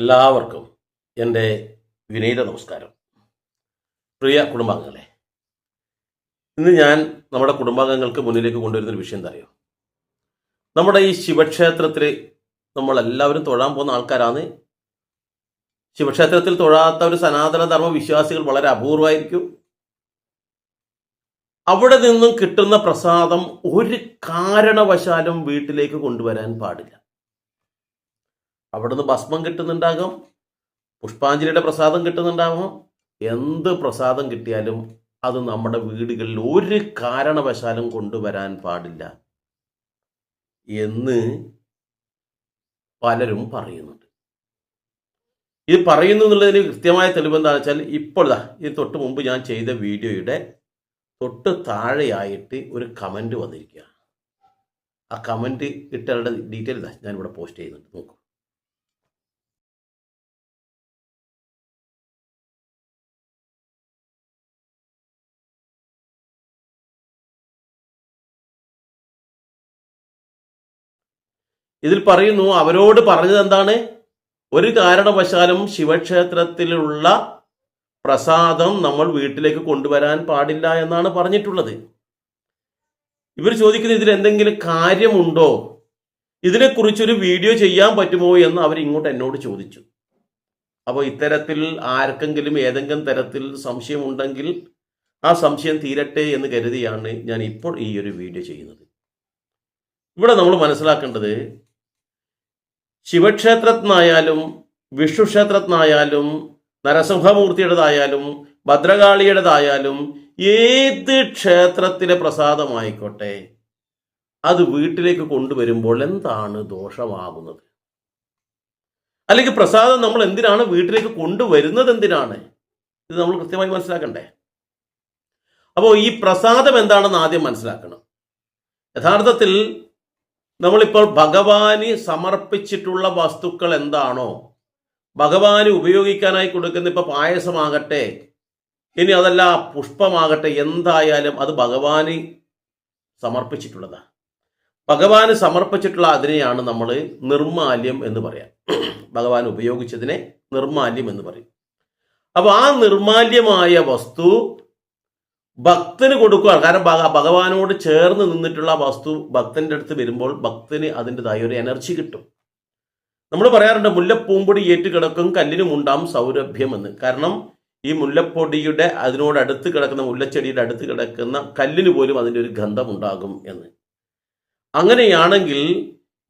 എല്ലാവർക്കും എന്റെ വിനീത നമസ്കാരം. പ്രിയ കുടുംബാംഗങ്ങളെ ഇന്ന് ഞാൻ നമ്മുടെ കുടുംബാംഗങ്ങൾക്ക് മുന്നിലേക്ക് കൊണ്ടുവരുന്ന ഒരു വിഷയം എന്താ അറിയോ? നമ്മുടെ ഈ ശിവക്ഷേത്രത്തിൽ നമ്മളെല്ലാവരും തൊഴാൻ പോകുന്ന ആൾക്കാരാണ്. ശിവക്ഷേത്രത്തിൽ തൊഴാത്ത ഒരു സനാതന ധർമ്മ വിശ്വാസികൾ വളരെ അപൂർവമായിരിക്കും. അവിടെ നിന്നും കിട്ടുന്ന പ്രസാദം ഒരു കാരണവശാലും വീട്ടിലേക്ക് കൊണ്ടുവരാൻ പാടില്ല. അവിടുന്ന് ഭസ്മം കിട്ടുന്നുണ്ടാകും പുഷ്പാഞ്ജലിയുടെ പ്രസാദം കിട്ടുന്നുണ്ടാകും. എന്ത് പ്രസാദം കിട്ടിയാലും അത് നമ്മുടെ വീടുകളിൽ ഒരു കാരണവശാലും കൊണ്ടുവരാൻ പാടില്ല എന്ന് പലരും പറയുന്നുണ്ട്. ഇത് പറയുന്നു എന്നുള്ളതിന് കൃത്യമായ തെളിവ് എന്താണെന്ന് വെച്ചാൽ ഇപ്പോഴാ ഇത് തൊട്ട് മുമ്പ് ഞാൻ ചെയ്ത വീഡിയോയുടെ തൊട്ട് താഴെയായിട്ട് ഒരു കമന്റ് വന്നിരിക്കുക ആ കമന്റ് ഇട്ടവരുടെ ഡീറ്റെയിൽ ഇതാ ഞാനിവിടെ പോസ്റ്റ് ചെയ്യുന്നുണ്ട്. നോക്കൂ. ഇതിൽ പറയുന്നു അവരോട് പറഞ്ഞത് എന്താണ്? ഒരു കാരണവശാലും ശിവക്ഷേത്രത്തിലുള്ള പ്രസാദം നമ്മൾ വീട്ടിലേക്ക് കൊണ്ടുവരാൻ പാടില്ല എന്നാണ് പറഞ്ഞിട്ടുള്ളത്. ഇവർ ചോദിക്കുന്നത് ഇതിൽ എന്തെങ്കിലും കാര്യമുണ്ടോ? ഇതിനെക്കുറിച്ചൊരു വീഡിയോ ചെയ്യാൻ പറ്റുമോ എന്ന് അവർ ഇങ്ങോട്ട് എന്നോട് ചോദിച്ചു. അപ്പോൾ ഇത്തരത്തിൽ ആർക്കെങ്കിലും ഏതെങ്കിലും തരത്തിൽ സംശയമുണ്ടെങ്കിൽ ആ സംശയം തീരട്ടെ എന്ന് കരുതിയാണ് ഞാൻ ഇപ്പോൾ ഈ ഒരു വീഡിയോ ചെയ്യുന്നത്. ഇവിടെ നമ്മൾ മനസ്സിലാക്കേണ്ടത് ശിവക്ഷേത്രത്തിനായാലും വിഷ്ണുക്ഷേത്രത്തിനായാലും നരസിംഹമൂർത്തിയുടേതായാലും ഭദ്രകാളിയുടേതായാലും ഏത് ക്ഷേത്രത്തിലെ പ്രസാദമായിക്കോട്ടെ അത് വീട്ടിലേക്ക് കൊണ്ടുവരുമ്പോൾ എന്താണ് ദോഷമാകുന്നത്? അല്ലെങ്കിൽ പ്രസാദം നമ്മൾ എന്തിനാണ് വീട്ടിലേക്ക് കൊണ്ടുവരുന്നത് എന്തിനാണ്? ഇത് നമ്മൾ കൃത്യമായി മനസ്സിലാക്കണ്ടേ? അപ്പോൾ ഈ പ്രസാദം എന്താണെന്ന് ആദ്യം മനസ്സിലാക്കണം. യഥാർത്ഥത്തിൽ നമ്മളിപ്പോൾ ഭഗവാന് സമർപ്പിച്ചിട്ടുള്ള വസ്തുക്കൾ എന്താണോ ഭഗവാന് ഉപയോഗിക്കാനായി കൊടുക്കുന്ന ഇപ്പോൾ പായസമാകട്ടെ ഇനി അതല്ല പുഷ്പമാകട്ടെ എന്തായാലും അത് ഭഗവാന് സമർപ്പിച്ചിട്ടുള്ളതാണ് ഭഗവാന് സമർപ്പിച്ചിട്ടുള്ള അതിനെയാണ് നമ്മൾ നിർമാല്യം എന്ന് പറയാം. ഭഗവാൻ ഉപയോഗിച്ചതിനെ നിർമാല്യം എന്ന് പറയും. അപ്പോൾ ആ നിർമാല്യമായ വസ്തു ഭക്തന് കൊടുക്കുകയാണ് കാരണം ഭഗ- ഭഗവാനോട് ചേർന്ന് നിന്നിട്ടുള്ള വസ്തു ഭക്തന്റെ അടുത്ത് വരുമ്പോൾ ഭക്തന് അതിന്റെതായ ഒരു എനർജി കിട്ടും. നമ്മൾ പറയാറുണ്ട് മുല്ലപ്പൂമ്പൊടി ഏറ്റ് കിടക്കും കല്ലിനും ഉണ്ടാം സൗരഭ്യം എന്ന്. കാരണം ഈ മുല്ലപ്പൊടിയുടെ അതിനോടടുത്ത് കിടക്കുന്ന മുല്ലച്ചെടിയുടെ അടുത്ത് കിടക്കുന്ന കല്ലിന് പോലും അതിന്റെ ഒരു ഗന്ധമുണ്ടാകും എന്ന്. അങ്ങനെയാണെങ്കിൽ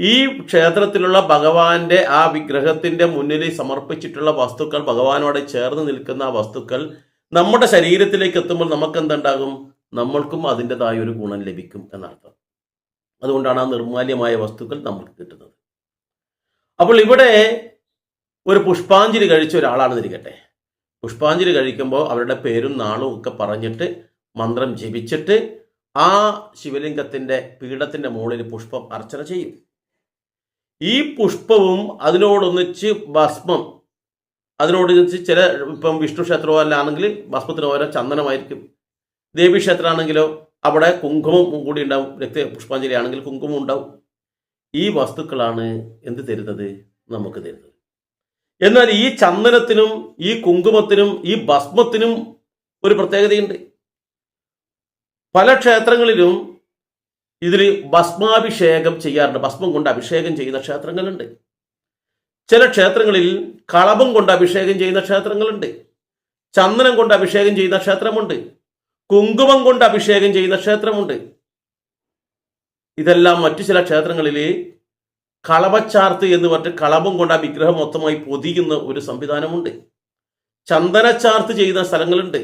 ഈ ക്ഷേത്രത്തിലുള്ള ഭഗവാന്റെ ആ വിഗ്രഹത്തിന്റെ മുന്നിൽ സമർപ്പിച്ചിട്ടുള്ള വസ്തുക്കൾ ഭഗവാനോട് ചേർന്ന് നിൽക്കുന്ന ആ വസ്തുക്കൾ നമ്മുടെ ശരീരത്തിലേക്ക് എത്തുമ്പോൾ നമുക്ക് എന്തുണ്ടാകും നമ്മൾക്കും അതിന്റെതായ ഒരു ഗുണം ലഭിക്കും എന്നർത്ഥം. അതുകൊണ്ടാണ് ആ നിർമാല്യമായ വസ്തുക്കൾ നമുക്ക് കിട്ടുന്നത്. അപ്പോൾ ഇവിടെ ഒരു പുഷ്പാഞ്ജലി കഴിച്ച ഒരാളാണെന്ന് ഇരിക്കട്ടെ. പുഷ്പാഞ്ജലി കഴിക്കുമ്പോൾ അവരുടെ പേരും നാളും ഒക്കെ പറഞ്ഞിട്ട് മന്ത്രം ജപിച്ചിട്ട് ആ ശിവലിംഗത്തിന്റെ പീഠത്തിന്റെ മുകളിൽ പുഷ്പം അർച്ചന ചെയ്യും. ഈ പുഷ്പവും അതിനോടൊന്നിച്ച് ഭസ്മം അതിനോട് ചില ഇപ്പം വിഷ്ണു ക്ഷേത്രമോ അല്ല ആണെങ്കിൽ ഭസ്മത്തിന് ഓരോ ചന്ദനമായിരിക്കും. ദേവി ക്ഷേത്രമാണെങ്കിലോ അവിടെ കുങ്കുമം കൂടി ഉണ്ടാവും. രക്ത പുഷ്പാഞ്ജലി ആണെങ്കിൽ കുങ്കുമം ഉണ്ടാവും. ഈ വസ്തുക്കളാണ് എന്ത് തരുന്നത്? നമുക്ക് തരുന്നത്. എന്നാൽ ഈ ചന്ദനത്തിനും ഈ കുങ്കുമത്തിനും ഈ ഭസ്മത്തിനും ഒരു പ്രത്യേകതയുണ്ട്. പല ക്ഷേത്രങ്ങളിലും ഇതിൽ ഭസ്മാഭിഷേകം ചെയ്യാറുണ്ട്. ഭസ്മം കൊണ്ട് അഭിഷേകം ചെയ്യുന്ന ക്ഷേത്രങ്ങളുണ്ട്. ചില ക്ഷേത്രങ്ങളിൽ കളഭം കൊണ്ട് അഭിഷേകം ചെയ്യുന്ന ക്ഷേത്രങ്ങളുണ്ട്. ചന്ദനം കൊണ്ട് അഭിഷേകം ചെയ്യുന്ന ക്ഷേത്രമുണ്ട്. കുങ്കുമം കൊണ്ട് അഭിഷേകം ചെയ്യുന്ന ക്ഷേത്രമുണ്ട്. ഇതെല്ലാം മറ്റു ചില ക്ഷേത്രങ്ങളിൽ കളഭച്ചാർത്ത് എന്ന് പറഞ്ഞ് കളഭം കൊണ്ട് ആ വിഗ്രഹം മൊത്തമായി പൊതിയുന്ന ഒരു സംവിധാനമുണ്ട്. ചന്ദനച്ചാർത്ത് ചെയ്യുന്ന സ്ഥലങ്ങളുണ്ട്.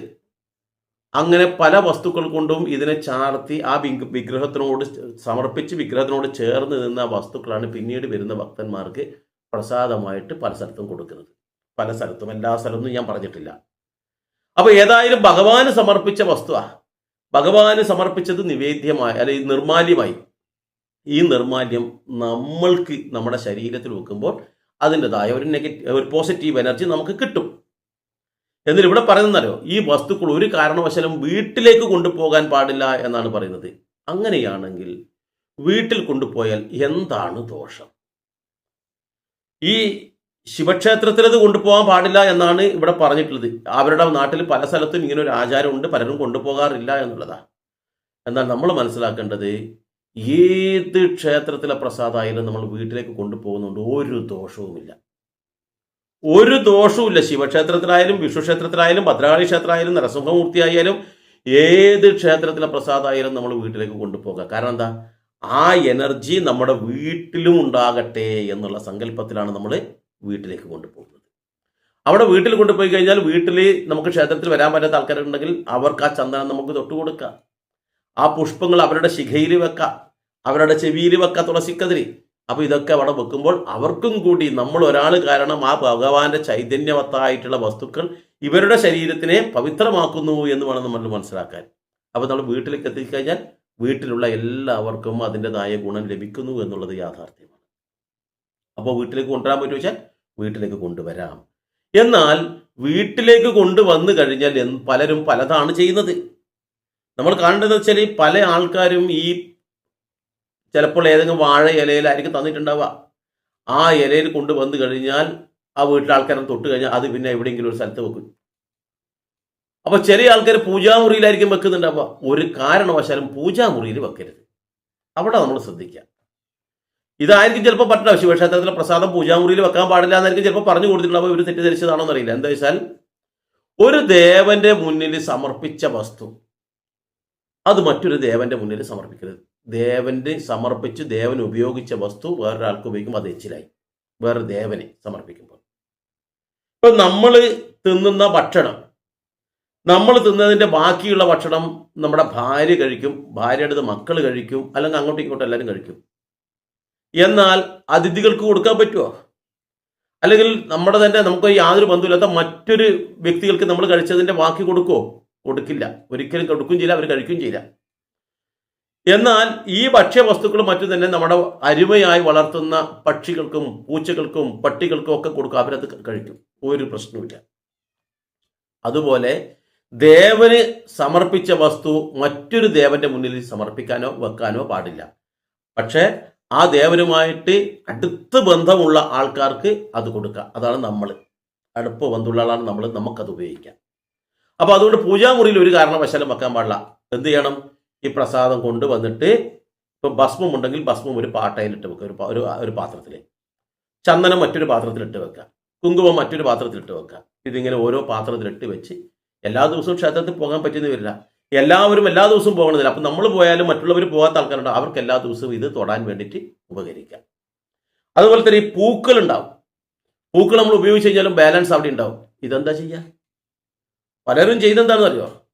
അങ്ങനെ പല വസ്തുക്കൾ കൊണ്ടും ഇതിനെ ചാർത്തി ആ വിഗ് വിഗ്രഹത്തിനോട് സമർപ്പിച്ച് വിഗ്രഹത്തിനോട് ചേർന്ന് നിന്ന വസ്തുക്കളാണ് പിന്നീട് വരുന്ന ഭക്തന്മാർക്ക് പ്രസാദമായിട്ട് പല സ്ഥലത്തും കൊടുക്കുന്നത്. പല സ്ഥലത്തും എല്ലാ സ്ഥലത്തും ഞാൻ പറഞ്ഞിട്ടില്ല. അപ്പൊ ഏതായാലും ഭഗവാന് സമർപ്പിച്ച വസ്തുവാ. ഭഗവാന് സമർപ്പിച്ചത് നിവേദ്യമായി അല്ലെങ്കിൽ നിർമാല്യമായി. ഈ നിർമാല്യം നമ്മൾക്ക് നമ്മുടെ ശരീരത്തിൽ വെക്കുമ്പോൾ അതിന്റെതായ ഒരു നെഗറ്റീവ് ഒരു പോസിറ്റീവ് എനർജി നമുക്ക് കിട്ടും. എന്നിട്ട് ഇവിടെ പറയുന്നല്ലോ ഈ വസ്തുക്കൾ ഒരു കാരണവശാലും വീട്ടിലേക്ക് കൊണ്ടുപോകാൻ പാടില്ല എന്നാണ് പറയുന്നത്. അങ്ങനെയാണെങ്കിൽ വീട്ടിൽ കൊണ്ടുപോയാൽ എന്താണ് ദോഷം? ഈ ശിവക്ഷേത്രത്തിൽ ഇത് കൊണ്ടുപോകാൻ പാടില്ല എന്നാണ് ഇവിടെ പറഞ്ഞിട്ടുള്ളത്. അവരുടെ നാട്ടിൽ പല സ്ഥലത്തും ഇങ്ങനെ ഒരു ആചാരമുണ്ട്. പലരും കൊണ്ടുപോകാറില്ല എന്നുള്ളതാണ്. എന്നാൽ നമ്മൾ മനസ്സിലാക്കേണ്ടത് ഏത് ക്ഷേത്രത്തിലെ പ്രസാദമായാലും നമ്മൾ വീട്ടിലേക്ക് കൊണ്ടുപോകുന്നുണ്ട് ഒരു ദോഷവുമില്ല. ഒരു ദോഷവുമില്ല. ശിവക്ഷേത്രത്തിലായാലും വിഷുക്ഷേത്രത്തിലായാലും ഭദ്രകാളി ക്ഷേത്രമായാലും നരസിംഹമൂർത്തി ആയാലും ഏത് ക്ഷേത്രത്തിലെ പ്രസാദമായാലും നമ്മൾ വീട്ടിലേക്ക് കൊണ്ടുപോകുക കാരണം എന്താ? ആ എനർജി നമ്മുടെ വീട്ടിലും ഉണ്ടാകട്ടെ എന്നുള്ള സങ്കല്പത്തിലാണ് നമ്മൾ വീട്ടിലേക്ക് കൊണ്ടുപോകുന്നത്. അവിടെ വീട്ടിൽ കൊണ്ടുപോയി കഴിഞ്ഞാൽ വീട്ടിൽ നമുക്ക് ക്ഷേത്രത്തിൽ വരാൻ പറ്റാത്ത ആൾക്കാരുണ്ടെങ്കിൽ അവർക്ക് ആ ചന്ദനം നമുക്ക് തൊട്ട് കൊടുക്കാം. ആ പുഷ്പങ്ങൾ അവരുടെ ശിഖയിൽ വെക്കാം. അവരുടെ ചെവിയിൽ വെക്കാം തുളസിക്കതിരി. അപ്പോൾ ഇതൊക്കെ അവിടെ വെക്കുമ്പോൾ അവർക്കും കൂടി നമ്മൾ ഒരാൾ കാരണം ആ ഭഗവാന്റെ ചൈതന്യവത്തായിട്ടുള്ള വസ്തുക്കൾ ഇവരുടെ ശരീരത്തിനെ പവിത്രമാക്കുന്നു എന്ന് വേണം നമ്മൾ മനസ്സിലാക്കാൻ. അപ്പോൾ നമ്മൾ വീട്ടിലേക്ക് എത്തിക്കഴിഞ്ഞാൽ വീട്ടിലുള്ള എല്ലാവർക്കും അതിന്റെതായ ഗുണം ലഭിക്കുന്നു എന്നുള്ളത് യാഥാർത്ഥ്യമാണ്. അപ്പോൾ വീട്ടിലേക്ക് കൊണ്ടുവരാൻ പറ്റുമോ വെച്ചാൽ വീട്ടിലേക്ക് കൊണ്ടുവരാം. എന്നാൽ വീട്ടിലേക്ക് കൊണ്ടുവന്നു കഴിഞ്ഞാൽ പലരും പലതാണ് ചെയ്യുന്നത്. നമ്മൾ കാണേണ്ടത് വെച്ചാൽ പല ആൾക്കാരും ഈ ചിലപ്പോൾ ഏതെങ്കിലും വാഴ ഇലയിലായിരിക്കും തന്നിട്ടുണ്ടാവുക. ആ ഇലയിൽ കൊണ്ടുവന്നു കഴിഞ്ഞാൽ ആ വീട്ടിലെ ആൾക്കാരെ തൊട്ട് കഴിഞ്ഞാൽ അത് പിന്നെ എവിടെയെങ്കിലും ഒരു സ്ഥലത്ത് വെക്കും. അപ്പൊ ചെറിയ ആൾക്കാർ പൂജാമുറിയിലായിരിക്കും വെക്കുന്നുണ്ട്. അപ്പൊ ഒരു കാരണവശാലും പൂജാമുറിയിൽ വെക്കരുത്. അവിടെ നമ്മൾ ശ്രദ്ധിക്കാം ഇതായിരിക്കും ചിലപ്പോൾ പറ്റില്ല ശിവക്ഷേത്രത്തിലെ പ്രസാദം പൂജാമുറിയിൽ വെക്കാൻ പാടില്ല എന്നായിരിക്കും ചിലപ്പോൾ പറഞ്ഞു കൊടുത്തിട്ടുണ്ടാവുക ഇവർ തെറ്റിദ്ധരിച്ചതാണോ എന്നറിയില്ല. എന്താ വെച്ചാൽ ഒരു ദേവന്റെ മുന്നിൽ സമർപ്പിച്ച വസ്തു. അത് മറ്റൊരു ദേവന്റെ മുന്നിൽ സമർപ്പിക്കരുത്. ദേവന്റെ സമർപ്പിച്ച് ദേവൻ ഉപയോഗിച്ച വസ്തു വേറൊരാൾക്ക് ഉപയോഗിക്കുമ്പോൾ അത് എച്ചിലായി. വേറെ ദേവനെ സമർപ്പിക്കുമ്പോൾ. ഇപ്പൊ നമ്മൾ തിന്നുന്ന ഭക്ഷണം നമ്മൾ തിന്നതിന്റെ ബാക്കിയുള്ള ഭക്ഷണം നമ്മുടെ ഭാര്യ കഴിക്കും ഭാര്യയുടെ മക്കൾ കഴിക്കും അല്ലെങ്കിൽ അങ്ങോട്ടും ഇങ്ങോട്ടും എല്ലാവരും കഴിക്കും. എന്നാൽ അതിഥികൾക്ക് കൊടുക്കാൻ പറ്റുമോ അല്ലെങ്കിൽ നമ്മുടെ തന്നെ നമുക്ക് യാതൊരു ബന്ധമില്ലാത്ത മറ്റൊരു വ്യക്തികൾക്ക് നമ്മൾ കഴിച്ചതിന്റെ ബാക്കി കൊടുക്കുമോ കൊടുക്കില്ല. ഒരിക്കലും കൊടുക്കുകയും ചെയ്യില്ല അവർ കഴിക്കുകയും ചെയ്യില്ല. എന്നാൽ ഈ ഭക്ഷ്യവസ്തുക്കൾ മറ്റും തന്നെ നമ്മുടെ അരുമയായി വളർത്തുന്ന പക്ഷികൾക്കും പൂച്ചകൾക്കും പട്ടികൾക്കും ഒക്കെ കൊടുക്കുക അവരത് കഴിക്കും. ഒരു പ്രശ്നവുമില്ല. അതുപോലെ ദേവന് സമർപ്പിച്ച വസ്തു മറ്റൊരു ദേവന്റെ മുന്നിൽ സമർപ്പിക്കാനോ വെക്കാനോ പാടില്ല. പക്ഷേ ആ ദേവനുമായിട്ട് അടുത്ത് ബന്ധമുള്ള ആൾക്കാർക്ക് അത് കൊടുക്കുക അതാണ് നമ്മൾ. അടുപ്പ് ബന്ധമുള്ള ആളാണ് നമ്മൾ. നമുക്കത് ഉപയോഗിക്കാം. അപ്പോൾ അതുകൊണ്ട് പൂജാമുറിയിൽ ഒരു കാരണവശാലും വെക്കാൻ പാടില്ല. എന്ത് ചെയ്യണം? ഈ പ്രസാദം കൊണ്ടുവന്നിട്ട് ഇപ്പൊ ഭസ്മം ഉണ്ടെങ്കിൽ ഭസ്മം ഒരു പാട്ടയിലിട്ട് വെക്കുക. ഒരു ഒരു ഒരു പാത്രത്തിൽ ചന്ദനം മറ്റൊരു പാത്രത്തിലിട്ട് വെക്കുക. കുങ്കുമം മറ്റൊരു പാത്രത്തിലിട്ട് വെക്കുക. ഇതിങ്ങനെ ഓരോ പാത്രത്തിലിട്ട് വെച്ച് എല്ലാ ദിവസവും ക്ഷേത്രത്തിൽ പോകാൻ പറ്റുന്ന വരില്ല. എല്ലാവരും എല്ലാ ദിവസവും പോകണമെന്നില്ല അപ്പം നമ്മൾ പോയാലും മറ്റുള്ളവർ പോകാത്ത ആൾക്കാരുണ്ട്. അവർക്ക് എല്ലാ ദിവസവും ഇത് തൊടാൻ വേണ്ടിയിട്ട് ഉപകരിക്കാം അതുപോലെ തന്നെ ഈ പൂക്കൾ ഉണ്ടാവും. പൂക്കൾ നമ്മൾ ഉപയോഗിച്ച് കഴിഞ്ഞാലും ബാലൻസ് അവിടെ ഉണ്ടാവും. ഇതെന്താ ചെയ്യുക? പലരും ചെയ്തെന്താണെന്ന് അറിയോ?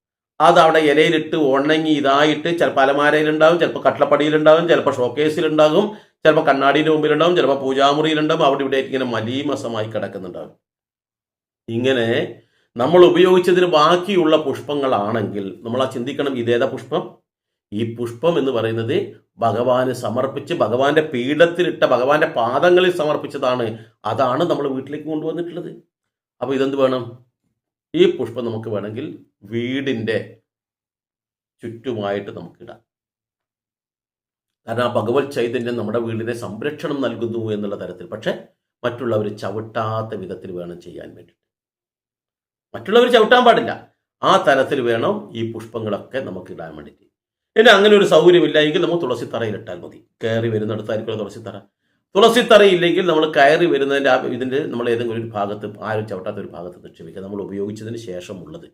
അത് അവിടെ ഇലയിലിട്ട് ഉണങ്ങി ഇതായിട്ട് ചിലപ്പോൾ അലമാരയിലുണ്ടാവും ചിലപ്പോൾ കട്ടപ്പടിയിലുണ്ടാവും ചിലപ്പോൾ ഷോക്കേസിലുണ്ടാകും ചിലപ്പോൾ കണ്ണാടിയുടെ മുമ്പിലുണ്ടാവും ചിലപ്പോൾ പൂജാമുറിയിലുണ്ടാവും. അവിടെ ഇവിടെ ഇങ്ങനെ മലീമസമായി കിടക്കുന്നുണ്ടാവും. ഇങ്ങനെ നമ്മൾ ഉപയോഗിച്ചതിന് ബാക്കിയുള്ള പുഷ്പങ്ങളാണെങ്കിൽ നമ്മൾ ആ ചിന്തിക്കണം ഇതേതാ പുഷ്പം? ഈ പുഷ്പം എന്ന് പറയുന്നത് ഭഗവാന് സമർപ്പിച്ച് ഭഗവാന്റെ പീഠത്തിലിട്ട ഭഗവാന്റെ പാദങ്ങളിൽ സമർപ്പിച്ചതാണ്. അതാണ് നമ്മൾ വീട്ടിലേക്ക് കൊണ്ടുവന്നിട്ടുള്ളത്. അപ്പോൾ ഇതെന്ത് വേണം? ഈ പുഷ്പം നമുക്ക് വേണമെങ്കിൽ വീടിന്റെ ചുറ്റുമായിട്ട് നമുക്കിടാം കാരണം ആ ഭഗവത് ചൈതന്യം നമ്മുടെ വീടിനെ സംരക്ഷണം നൽകുന്നു എന്നുള്ള തരത്തിൽ. പക്ഷെ മറ്റുള്ളവർ ചവിട്ടാത്ത വിധത്തിൽ വേണം ചെയ്യാൻ വേണ്ടി മറ്റുള്ളവർ ചവിട്ടാൻ പാടില്ല. ആ തരത്തിൽ വേണം ഈ പുഷ്പങ്ങളൊക്കെ നമുക്ക് ഇടാൻ വേണ്ടിയിട്ട്. ഇനി അങ്ങനെ ഒരു സൗകര്യമില്ല എങ്കിൽ നമ്മൾ തുളസിത്തറയിൽ ഇട്ടാൽ മതി. കയറി വരുന്നിടത്തായിരിക്കും തുളസിത്തറ. തുളസിത്തറ ഇല്ലെങ്കിൽ നമ്മൾ കയറി വരുന്നതിന്റെ ആ ഇതിന്റെ നമ്മൾ ഏതെങ്കിലും ഒരു ഭാഗത്ത് ആരും ചവിട്ടാത്ത ഒരു ഭാഗത്ത് നിക്ഷേപിക്കുക. നമ്മൾ ഉപയോഗിച്ചതിന് ശേഷമുള്ളത്.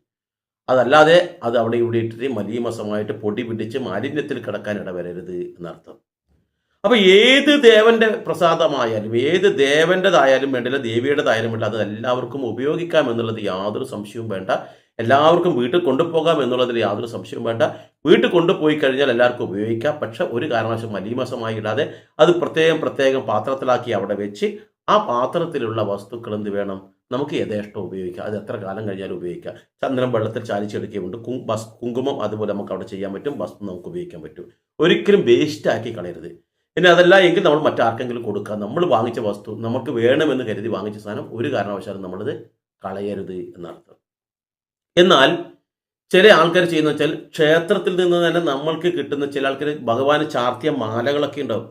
അതല്ലാതെ അത് അവിടെ ഇവിടെ ഇട്ടിട്ട് മലീമസമായിട്ട് പൊടി പിടിച്ച് മാലിന്യത്തിൽ കിടക്കാൻ ഇടവരരുത് എന്നർത്ഥം. അപ്പൊ ഏത് ദേവന്റെ പ്രസാദമായാലും ഏത് ദേവന്റെതായാലും വേണ്ടില്ല ദേവിയുടേതായാലും വേണ്ട അത് എല്ലാവർക്കും ഉപയോഗിക്കാം എന്നുള്ളത് യാതൊരു സംശയവും വേണ്ട. എല്ലാവർക്കും വീട്ടിൽ കൊണ്ടുപോകാം എന്നുള്ളതിൽ യാതൊരു സംശയവും വേണ്ട. വീട്ടിൽ കൊണ്ടുപോയി കഴിഞ്ഞാൽ എല്ലാവർക്കും ഉപയോഗിക്കാം. പക്ഷെ ഒരു കാരണവശാലും മലീമസമായി ഇടാതെ അത് പ്രത്യേകം പ്രത്യേകം പാത്രത്തിലാക്കി അവിടെ വെച്ച് ആ പാത്രത്തിലുള്ള വസ്തുക്കൾ എന്ത് വേണം? നമുക്ക് യഥേഷ്ടം ഉപയോഗിക്കാം. അത് എത്ര കാലം കഴിഞ്ഞാലും ഉപയോഗിക്കാം. ചന്ദനം വെള്ളത്തിൽ ചാലിച്ചെടുക്കുകയുണ്ട് കു കുങ്കുമം അതുപോലെ നമുക്ക് അവിടെ ചെയ്യാൻ പറ്റും. വസ്തു നമുക്ക് ഉപയോഗിക്കാൻ പറ്റും. ഒരിക്കലും വേസ്റ്റ് ആക്കി കളയരുത്. ഇനി അതല്ല എങ്കിൽ നമ്മൾ മറ്റാർക്കെങ്കിലും കൊടുക്കാം. നമ്മൾ വാങ്ങിച്ച വസ്തു നമുക്ക് വേണമെന്ന് കരുതി വാങ്ങിച്ച സാധനം ഒരു കാരണവശാലും നമ്മളത് കളയരുത് എന്നർത്ഥം. എന്നാൽ ചില ആൾക്കാർ ചെയ്യുന്ന വെച്ചാൽ ക്ഷേത്രത്തിൽ നിന്ന് തന്നെ നമ്മൾക്ക് കിട്ടുന്ന ചില ആൾക്കാർ ഭഗവാന് ചാർത്തിയ മാലകളൊക്കെ ഉണ്ടാവും.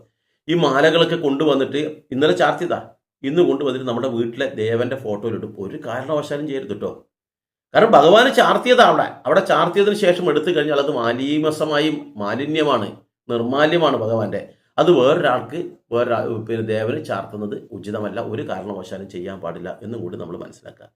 ഈ മാലകളൊക്കെ കൊണ്ടുവന്നിട്ട് ഇന്നലെ ചാർത്തിയതാ. ഇന്ന് കൊണ്ടുവന്നിട്ട് നമ്മുടെ വീട്ടിലെ ദേവന്റെ ഫോട്ടോയിലിടും. ഒരു കാരണവശാലും ചെയ്യരുത് കേട്ടോ കാരണം ഭഗവാന് ചാർത്തിയതാ അവിടെ. അവിടെ ചാർത്തിയതിന് ശേഷം എടുത്തു കഴിഞ്ഞാൽ അത് മാലീമസമായും മാലിന്യമാണ് നിർമാല്യമാണ് ഭഗവാന്റെ. അത് വേറൊരാൾക്ക് വേറൊരാ പിന്നെ ദേവന് ചാർത്തുന്നത് ഉചിതമല്ല ഒരു കാരണവശാലും ചെയ്യാൻ പാടില്ല എന്നും കൂടി നമ്മൾ മനസ്സിലാക്കുക.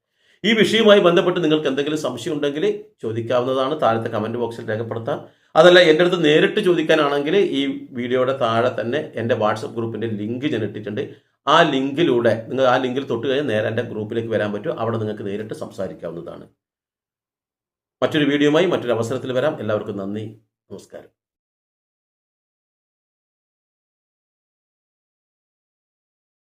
ഈ വിഷയവുമായി ബന്ധപ്പെട്ട് നിങ്ങൾക്ക് എന്തെങ്കിലും സംശയം ഉണ്ടെങ്കിൽ ചോദിക്കാവുന്നതാണ്. താഴത്തെ കമന്റ് ബോക്സിൽ രേഖപ്പെടുത്താം. അതല്ല എന്റെ അടുത്ത് നേരിട്ട് ചോദിക്കാനാണെങ്കിൽ ഈ വീഡിയോയുടെ താഴെ തന്നെ എന്റെ വാട്സപ്പ് ഗ്രൂപ്പിന്റെ ലിങ്ക് ഞാൻ ഇട്ടിട്ടുണ്ട്. ആ ലിങ്കിലൂടെ നിങ്ങൾ ആ ലിങ്കിൽ തൊട്ട് കഴിഞ്ഞാൽ നേരെ എന്റെ ഗ്രൂപ്പിലേക്ക് വരാൻ പറ്റും. അവിടെ നിങ്ങൾക്ക് നേരിട്ട് സംസാരിക്കാവുന്നതാണ്. മറ്റൊരു വീഡിയോയുമായി മറ്റൊരു അവസരത്തിൽ വരാം. എല്ലാവർക്കും നന്ദി. നമസ്കാരം.